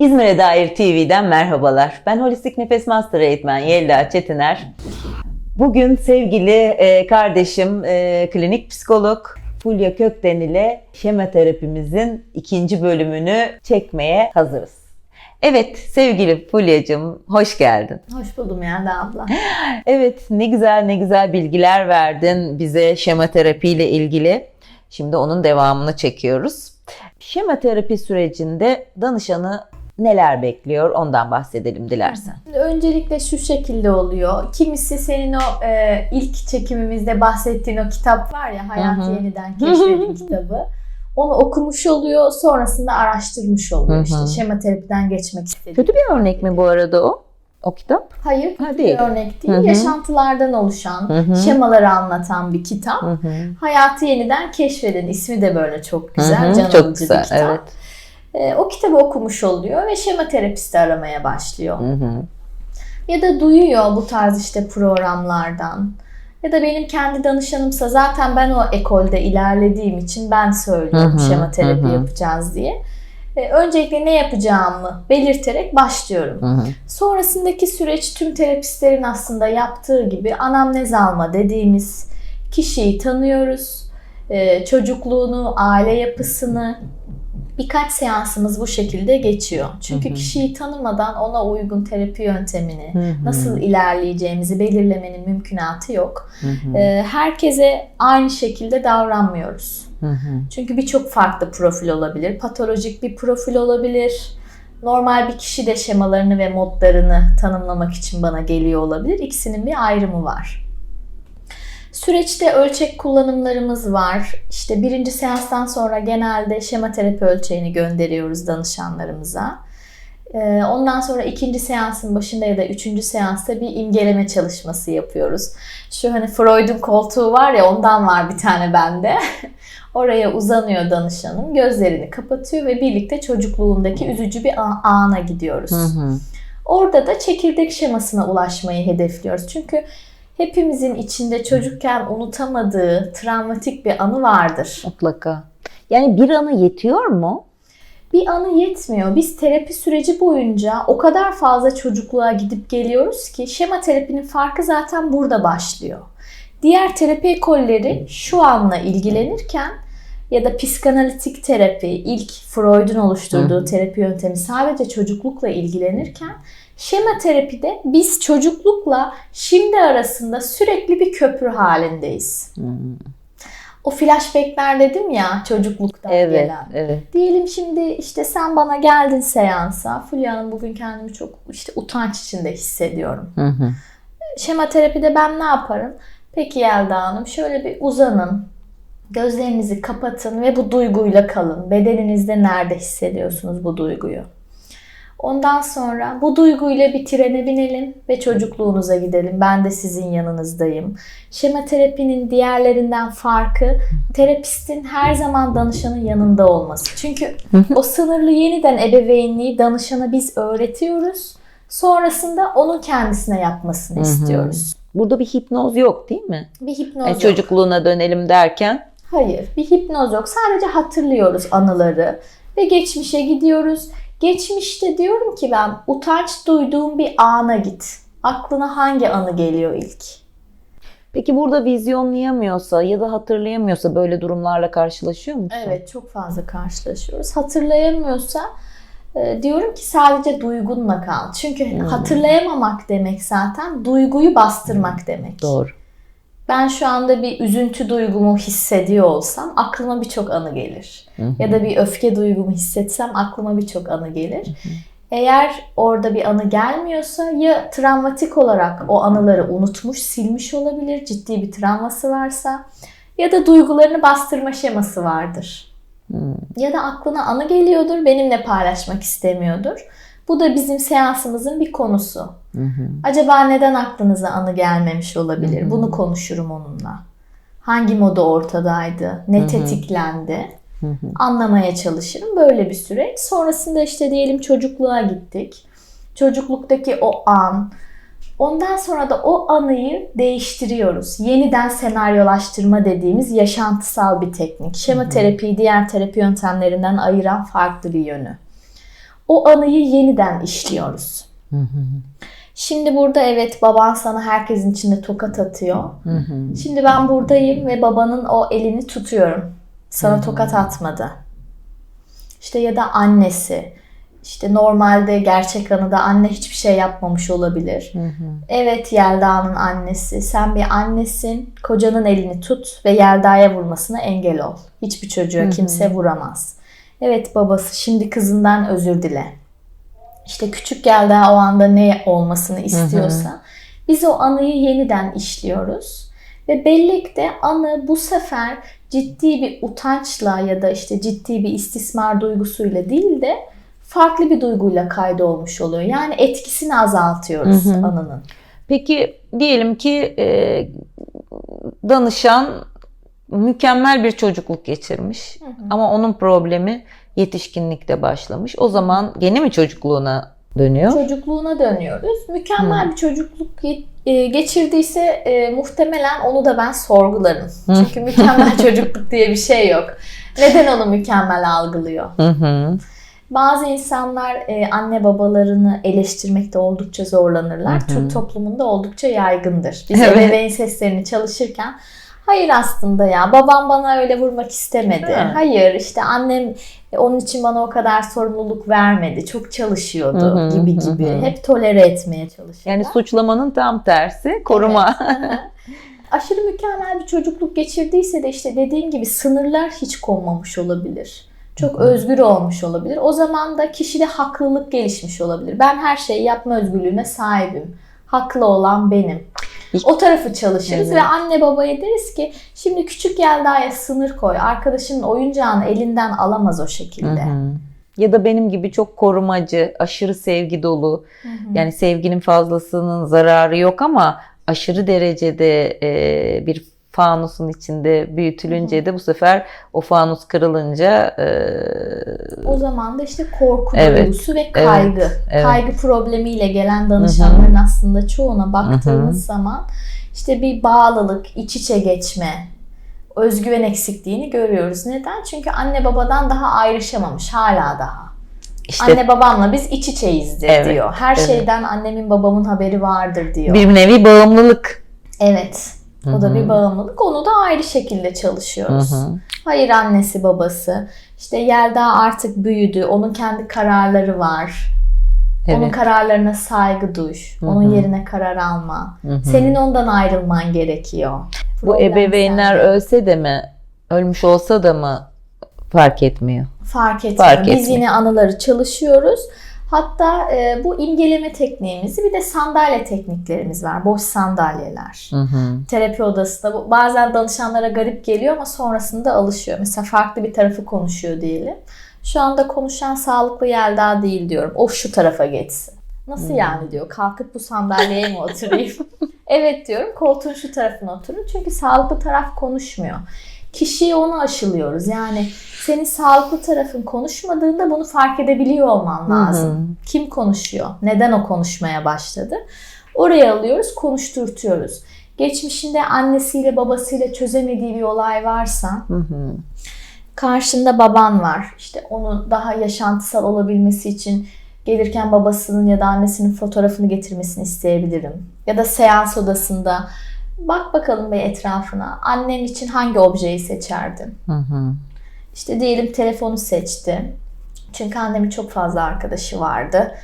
İzmir'e dair TV'den merhabalar. Ben Holistik Nefes Master Eğitmen Yelda Çetiner. Bugün sevgili e, kardeşim, e, klinik psikolog Fulya Kökten ile şema terapimizin ikinci bölümünü çekmeye hazırız. Evet sevgili Fulya'cığım hoş geldin. Hoş buldum Yelda abla. Evet ne güzel ne güzel bilgiler verdin bize şema terapi ile ilgili. Şimdi onun devamını çekiyoruz. Şema terapi sürecinde danışanı neler bekliyor ondan bahsedelim dilersen. Öncelikle şu şekilde oluyor. Kimisi senin o e, ilk çekimimizde bahsettiğin o kitap var ya hı. Yeniden Keşfedin kitabı. Onu okumuş oluyor, sonrasında araştırmış oluyor. Hı hı. İşte şema terapiden geçmek istediği. Kötü bir örnek mi bu arada o? O kitap? Hayır, Ha, değil. bir örnek değil. Hı hı. Yaşantılardan oluşan, Hı hı. şemaları anlatan bir kitap. Hı hı. Hayatı Yeniden Keşfedin. İsmi de böyle çok güzel, Hı hı, can Çok alıcı güzel. bir kitap. Evet. E, o kitabı okumuş oluyor ve şema terapisti aramaya başlıyor. Hı hı. Ya da duyuyor bu tarz işte programlardan. Ya da benim kendi danışanımsa zaten ben o ekolde ilerlediğim için ben söylüyorum Hı hı, şema terapi hı hı. yapacağız diye. E, öncelikle ne yapacağımı belirterek başlıyorum. Hı hı. Sonrasındaki süreç tüm terapistlerin aslında yaptığı gibi anamnez alma dediğimiz kişiyi tanıyoruz. E, çocukluğunu, aile yapısını birkaç seansımız bu şekilde geçiyor. Çünkü Hı hı. kişiyi tanımadan ona uygun terapi yöntemini, Hı hı. nasıl ilerleyeceğimizi belirlemenin mümkünatı yok. Hı hı. E, herkese aynı şekilde davranmıyoruz. Hı hı. Çünkü birçok farklı profil olabilir. Patolojik bir profil olabilir. Normal bir kişi de şemalarını ve modlarını tanımlamak için bana geliyor olabilir. İkisinin bir ayrımı var. Süreçte ölçek kullanımlarımız var. İşte birinci seanstan sonra genelde şema terapi ölçeğini gönderiyoruz danışanlarımıza. Ee, Ondan sonra ikinci seansın başında ya da üçüncü seansta bir imgeleme çalışması yapıyoruz. Şu hani Freud'un koltuğu var ya ondan var bir tane bende. Oraya uzanıyor danışanım, gözlerini kapatıyor ve birlikte çocukluğundaki üzücü bir ana gidiyoruz. Hı hı. Orada da çekirdek şemasına ulaşmayı hedefliyoruz. Çünkü hepimizin içinde çocukken unutamadığı travmatik bir anı vardır. Mutlaka. Yani bir anı yetiyor mu? Bir anı yetmiyor. Biz terapi süreci boyunca o kadar fazla çocukluğa gidip geliyoruz ki şema terapinin farkı zaten burada başlıyor. Diğer terapi ekolleri şu anla ilgilenirken ya da psikanalitik terapi, ilk Freud'un oluşturduğu terapi yöntemi sadece çocuklukla ilgilenirken şema terapide biz çocuklukla şimdi arasında sürekli bir köprü halindeyiz. Hı. O flashbackler dedim ya çocukluktan Evet, gelen. evet. Diyelim şimdi işte sen bana geldin seansa. Fulya Hanım bugün kendimi çok işte utanç içinde hissediyorum. Hı hı. Şema terapide ben ne yaparım? Peki Yelda Hanım şöyle bir uzanın. Gözlerinizi kapatın ve bu duyguyla kalın. Bedeninizde nerede hissediyorsunuz bu duyguyu? Ondan sonra bu duyguyla bir trene binelim ve çocukluğunuza gidelim. Ben de sizin yanınızdayım. Şema terapinin diğerlerinden farkı terapistin her zaman danışanın yanında olması. Çünkü o sınırlı yeniden ebeveynliği danışana biz öğretiyoruz. Sonrasında onun kendisine yapmasını istiyoruz. Burada bir hipnoz yok değil mi? Bir hipnoz Yani yok. çocukluğuna dönelim derken Hayır, bir hipnoz yok. Sadece hatırlıyoruz anıları ve geçmişe gidiyoruz. Geçmişte diyorum ki ben utanç duyduğum bir ana git. Aklına hangi anı geliyor ilk? Peki burada vizyonlayamıyorsa ya da hatırlayamıyorsa böyle durumlarla karşılaşıyor musun? Evet, çok fazla karşılaşıyoruz. Hatırlayamıyorsa e, diyorum ki sadece duygunla kal. Çünkü Hmm. hatırlayamamak demek zaten duyguyu bastırmak demek. Doğru. Ben şu anda bir üzüntü duygumu hissediyor olsam aklıma birçok anı gelir. Hı hı. Ya da bir öfke duygumu hissetsem aklıma birçok anı gelir. Eğer orada bir anı gelmiyorsa ya travmatik olarak o anıları unutmuş, silmiş olabilir, ciddi bir travması varsa ya da duygularını bastırma şeması vardır. Hmm. Ya da aklına anı geliyordur, benimle paylaşmak istemiyordur. Bu da bizim seansımızın bir konusu. Hı hı. Acaba neden aklınıza anı gelmemiş olabilir? Hı hı. Bunu konuşurum onunla. Hangi modu ortadaydı? Ne Hı hı. tetiklendi? Hı hı. Anlamaya çalışırım. Böyle bir süreç. Sonrasında işte diyelim çocukluğa gittik. Çocukluktaki o an. Ondan sonra da o anıyı değiştiriyoruz. Yeniden senaryolaştırma dediğimiz yaşantısal bir teknik. Şema terapiyi diğer terapi yöntemlerinden ayıran farklı bir yönü. o anıyı yeniden işliyoruz. Hı hı. Şimdi burada evet baban sana herkesin içinde tokat atıyor. Hı hı. Şimdi ben buradayım ve babanın o elini tutuyorum. Sana tokat atmadı. İşte ya da annesi. İşte normalde gerçek anıda anne hiçbir şey yapmamış olabilir. Hı hı. Evet Yelda'nın annesi. Sen bir annesin. Kocanın elini tut ve Yelda'ya vurmasına engel ol. Hiçbir çocuğa kimse vuramaz. Evet babası şimdi kızından özür dile. İşte küçük Yelda o anda ne olmasını istiyorsa biz o anıyı yeniden işliyoruz. Ve birlikte anı bu sefer ciddi bir utançla ya da işte ciddi bir istismar duygusuyla değil de farklı bir duyguyla kaydolmuş oluyor. Yani etkisini azaltıyoruz Hı hı. anının. Peki diyelim ki e, danışan mükemmel bir çocukluk geçirmiş ama onun problemi yetişkinlikte başlamış. O zaman gene mi çocukluğuna dönüyor? Çocukluğuna dönüyoruz. Mükemmel bir çocukluk e, geçirdiyse e, muhtemelen onu da ben sorgularım. Çünkü mükemmel çocukluk diye bir şey yok. Neden onu mükemmel algılıyor? Hı hı. Bazı insanlar e, anne babalarını eleştirmekte oldukça zorlanırlar. Türk toplumunda oldukça yaygındır. Biz Evet. ebeveyn seslerini çalışırken hayır aslında ya babam bana öyle vurmak istemedi. Ha. Hayır işte annem e, onun için bana o kadar sorumluluk vermedi. Çok çalışıyordu Hı hı, gibi gibi. hı. Hep tolere etmeye çalışırlar. Yani suçlamanın tam tersi koruma. Aşırı mükemmel bir çocukluk geçirdiyse de işte dediğim gibi sınırlar hiç konmamış olabilir. Çok özgür olmuş olabilir. O zaman da kişide haklılık gelişmiş olabilir. Ben her şeyi yapma özgürlüğüne sahibim. Haklı olan benim. O tarafı çalışırız Evet. ve anne babaya deriz ki şimdi küçük Yelda'ya sınır koy. Arkadaşının oyuncağını elinden alamaz o Hı şekilde. hı. Ya da benim gibi çok korumacı, aşırı sevgi dolu. Yani sevginin fazlasının zararı yok ama aşırı derecede e, bir fanusun içinde büyütülünce de bu sefer o fanus kırılınca e, O zaman da işte korku Evet, duygusu ve kaygı. evet. Kaygı problemiyle gelen danışanların aslında çoğuna baktığımız zaman işte bir bağlılık, iç içe geçme, özgüven eksikliğini görüyoruz. Neden? Çünkü anne babadan daha ayrışamamış hala daha. işte Anne babamla biz iç içeyizdir Evet, diyor. Her evet. şeyden annemin babamın haberi vardır diyor. bir nevi bağımlılık. Evet. O da bir bağımlılık. Onu da ayrı şekilde çalışıyoruz. Hı hı. Hayır annesi babası. İşte Yelda artık büyüdü. Onun kendi kararları var. Onun Evet. kararlarına saygı duy. Onun yerine karar alma. Senin ondan ayrılman gerekiyor. Bu Problem ebeveynler sende. ölse de mi, ölmüş olsa da mı fark etmiyor? fark etmiyor. Fark Biz etmiyor. yine anıları çalışıyoruz. Hatta e, bu imgeleme tekniğimizi bir de sandalye tekniklerimiz var. Boş sandalyeler. Hı hı. terapi odasında bazen danışanlara garip geliyor ama sonrasında alışıyor. Mesela farklı bir tarafı konuşuyor diyelim. Şu anda konuşan sağlıklı Yelda değil diyorum. O şu tarafa geçsin. Nasıl yani diyor. Kalkıp bu sandalyeye mi oturayım? evet diyorum. Koltuğun şu tarafına oturun. Çünkü sağlıklı taraf konuşmuyor. Kişiye onu aşılıyoruz. Yani senin sağlıklı tarafın konuşmadığında bunu fark edebiliyor olman lazım. Kim konuşuyor? Neden o konuşmaya başladı? Oraya alıyoruz, konuşturtuyoruz. Geçmişinde annesiyle babasıyla çözemediği bir olay varsa Hı hı. karşında baban var. İşte onu daha yaşantısal olabilmesi için gelirken babasının ya da annesinin fotoğrafını getirmesini isteyebilirim. Ya da seans odasında bak bakalım bir etrafına. Annen için hangi objeyi seçerdin? Hı hı. İşte diyelim telefonu seçti. Çünkü annemin çok fazla arkadaşı vardı.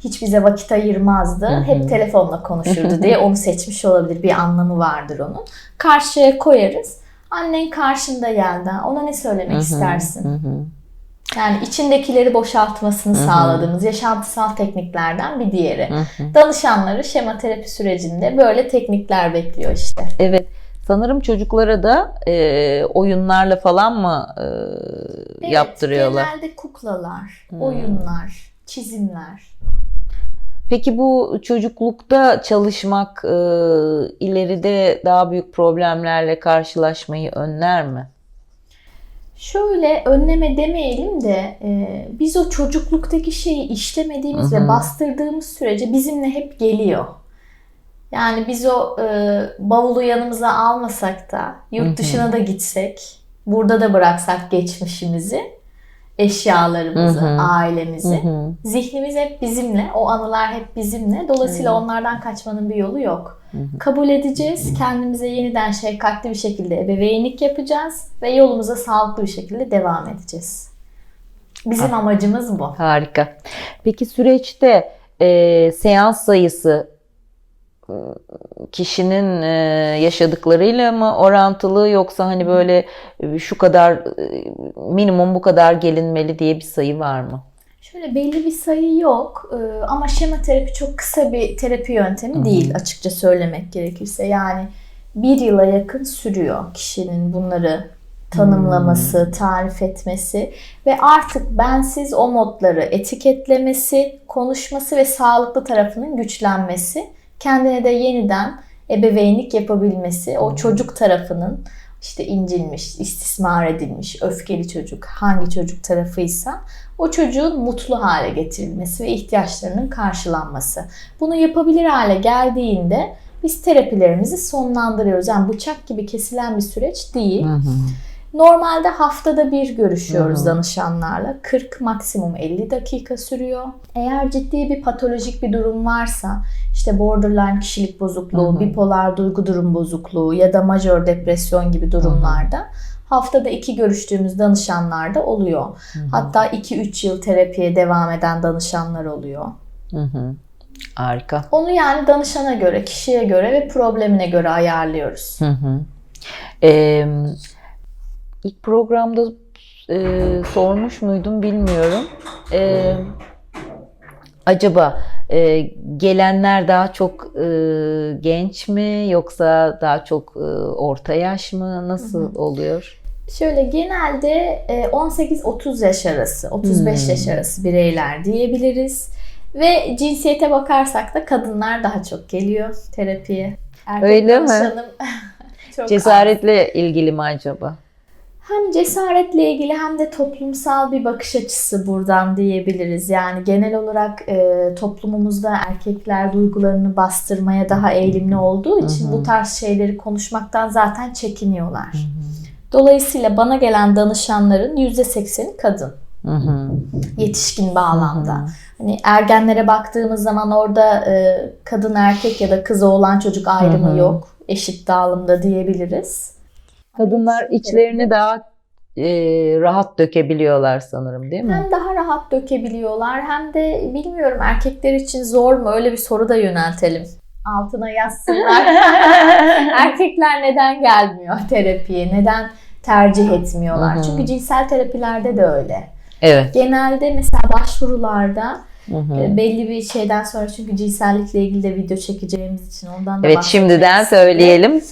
Hiç bize vakit ayırmazdı. Hep telefonla konuşurdu diye onu seçmiş olabilir. Bir anlamı vardır onun. Karşıya koyarız. Annen karşında geldi. Ona ne söylemek istersin? Hı hı. Yani içindekileri boşaltmasını sağladığımız yaşantısal tekniklerden bir diğeri. Danışanları şema terapi sürecinde böyle teknikler bekliyor işte. Evet. Sanırım çocuklara da e, oyunlarla falan mı e, Evet, yaptırıyorlar? Genelde kuklalar, oyunlar, çizimler. Peki bu çocuklukta çalışmak e, ileride daha büyük problemlerle karşılaşmayı önler mi? Şöyle önleme demeyelim de e, biz o çocukluktaki şeyi işlemediğimiz ve bastırdığımız sürece bizimle hep geliyor. Yani biz o e, bavulu yanımıza almasak da yurt dışına da gitsek, burada da bıraksak geçmişimizi eşyalarımızı, Hı hı. ailemizi. Hı hı. Zihnimiz hep bizimle, o anılar hep bizimle. Dolayısıyla Evet. onlardan kaçmanın bir yolu yok. Hı hı. Kabul edeceğiz, kendimize yeniden şefkatli bir şekilde ebeveynlik yapacağız ve yolumuza sağlıklı bir şekilde devam edeceğiz. Bizim amacımız bu. Harika. Peki süreçte e, seans sayısı kişinin e, yaşadıklarıyla mı orantılı yoksa hani böyle e, şu kadar e, minimum bu kadar gelinmeli diye bir sayı var mı? Şöyle belli bir sayı yok ama şema terapi çok kısa bir terapi yöntemi değil açıkça söylemek gerekirse. Yani bir yıla yakın sürüyor kişinin bunları tanımlaması, tarif etmesi ve artık bensiz o modları etiketlemesi, konuşması ve sağlıklı tarafının güçlenmesi, kendine de yeniden ebeveynlik yapabilmesi, o çocuk tarafının işte incinmiş, istismar edilmiş, öfkeli çocuk, hangi çocuk tarafıysa o çocuğun mutlu hale getirilmesi ve ihtiyaçlarının karşılanması. Bunu yapabilir hale geldiğinde biz terapilerimizi sonlandırıyoruz. Yani bıçak gibi kesilen bir süreç değil. Normalde haftada bir görüşüyoruz Hı hı. danışanlarla. 40 maksimum 50 dakika sürüyor. Eğer ciddi bir patolojik bir durum varsa işte borderline kişilik bozukluğu, Hı hı. bipolar duygu durum bozukluğu ya da majör depresyon gibi durumlarda haftada iki görüştüğümüz danışanlar da oluyor. Hatta 2-3 yıl terapiye devam eden danışanlar oluyor. Hı hı. Harika. Onu yani danışana göre, kişiye göre ve problemine göre ayarlıyoruz. Hı hı. Ee, ilk programda e, sormuş muydum bilmiyorum. Ee, acaba e, gelenler daha çok e, genç mi yoksa daha çok e, orta yaş mı? Nasıl oluyor? Şöyle genelde e, 18-30 yaş arası, 35 Hmm. yaş arası bireyler diyebiliriz. Ve cinsiyete bakarsak da kadınlar daha çok geliyor terapiye. Erkek Öyle mi? çok az. Cesaretle ilgili mi acaba? Hem cesaretle ilgili hem de toplumsal bir bakış açısı buradan diyebiliriz. Yani genel olarak e, toplumumuzda erkekler duygularını bastırmaya daha eğilimli olduğu için bu tarz şeyleri konuşmaktan zaten çekiniyorlar. Dolayısıyla bana gelen danışanların %80'i kadın. Yetişkin bağlamda. Hani ergenlere baktığımız zaman orada e, kadın erkek ya da kız oğlan çocuk ayrımı yok. Eşit dağılımda diyebiliriz. Kadınlar içlerini daha e, rahat dökebiliyorlar sanırım değil mi? Hem daha rahat dökebiliyorlar hem de bilmiyorum erkekler için zor mu öyle bir soru da yöneltelim. Altına yazsınlar. Erkekler neden gelmiyor terapiye? Neden tercih etmiyorlar? Hı hı. Çünkü cinsel terapilerde de öyle. Evet. Genelde mesela başvurularda Hı hı. e, belli bir şeyden sonra çünkü cinsellikle ilgili de video çekeceğimiz için ondan da Evet şimdiden istedim. söyleyelim.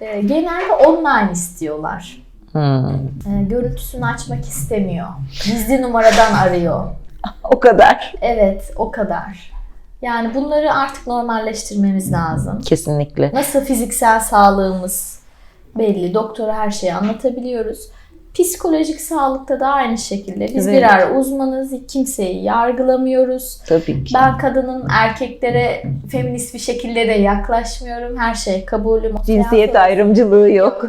E, Genelde online istiyorlar. Hı. E, Görüntüsünü açmak istemiyor. Gizli numaradan arıyor. O kadar. Evet, o kadar. Yani bunları artık normalleştirmemiz lazım. Kesinlikle. Nasıl fiziksel sağlığımız belli, doktora her şeyi anlatabiliyoruz. Psikolojik sağlıkta da aynı şekilde. Biz Evet. birer uzmanız, kimseyi yargılamıyoruz. Tabii ki. Ben kadının erkeklere feminist bir şekilde de yaklaşmıyorum. Her şey kabulüm. Cinsiyet ayrımcılığı yok.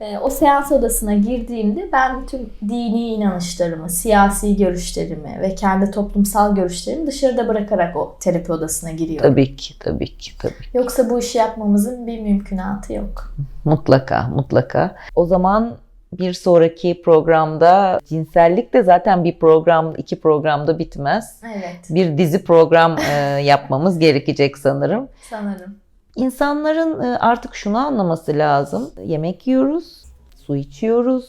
e, O seans odasına girdiğimde ben bütün dini inanışlarımı, siyasi görüşlerimi ve kendi toplumsal görüşlerimi dışarıda bırakarak o terapi odasına giriyorum. tabii ki, tabii ki, tabii. ki. Yoksa bu işi yapmamızın bir mümkünatı yok. Mutlaka, mutlaka. O zaman bir sonraki programda cinsellik de zaten bir program, iki programda bitmez. Evet, Bir dizi program e, yapmamız gerekecek sanırım. sanırım. İnsanların e, artık şunu anlaması lazım. Yemek yiyoruz, su içiyoruz,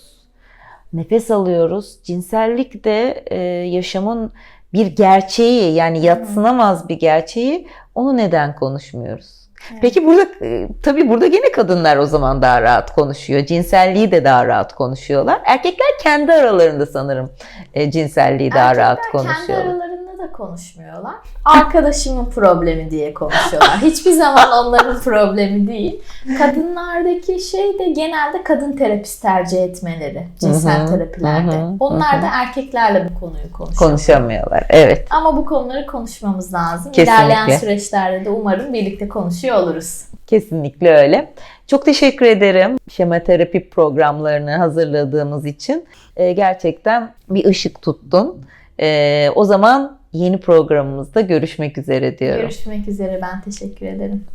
nefes alıyoruz. Cinsellik de e, yaşamın bir gerçeği yani yatsınamaz bir gerçeği. Onu neden konuşmuyoruz? Evet. Peki burada e, tabii burada gene kadınlar o zaman daha rahat konuşuyor. Cinselliği de daha rahat konuşuyorlar. Erkekler kendi aralarında sanırım e, cinselliği daha rahat Erkekler kendi konuşuyorlar. aralarında da konuşmuyorlar. Arkadaşımın problemi diye konuşuyorlar. Hiçbir zaman onların problemi değil. Kadınlardaki şey de genelde kadın terapist tercih etmeleri cinsel terapilerde. Onlar da erkeklerle bu konuyu konuşuyor. Konuşamıyorlar. Evet. Ama bu konuları konuşmamız lazım. Kesinlikle. İlerleyen süreçlerde de umarım birlikte konuşuyor oluruz. Kesinlikle öyle. Çok teşekkür ederim şematerapi programlarını hazırladığımız için. Ee, gerçekten bir ışık tuttun. Ee, o zaman yeni programımızda görüşmek üzere diyorum. Görüşmek üzere. Ben teşekkür ederim.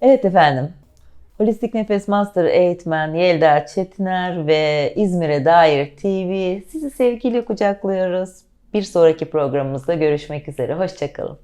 Evet efendim. Holistik Nefes Master eğitmen Yelda Çetiner ve İzmir'e dair TV sizi sevgiyle kucaklıyoruz. Bir sonraki programımızda görüşmek üzere. Hoşçakalın.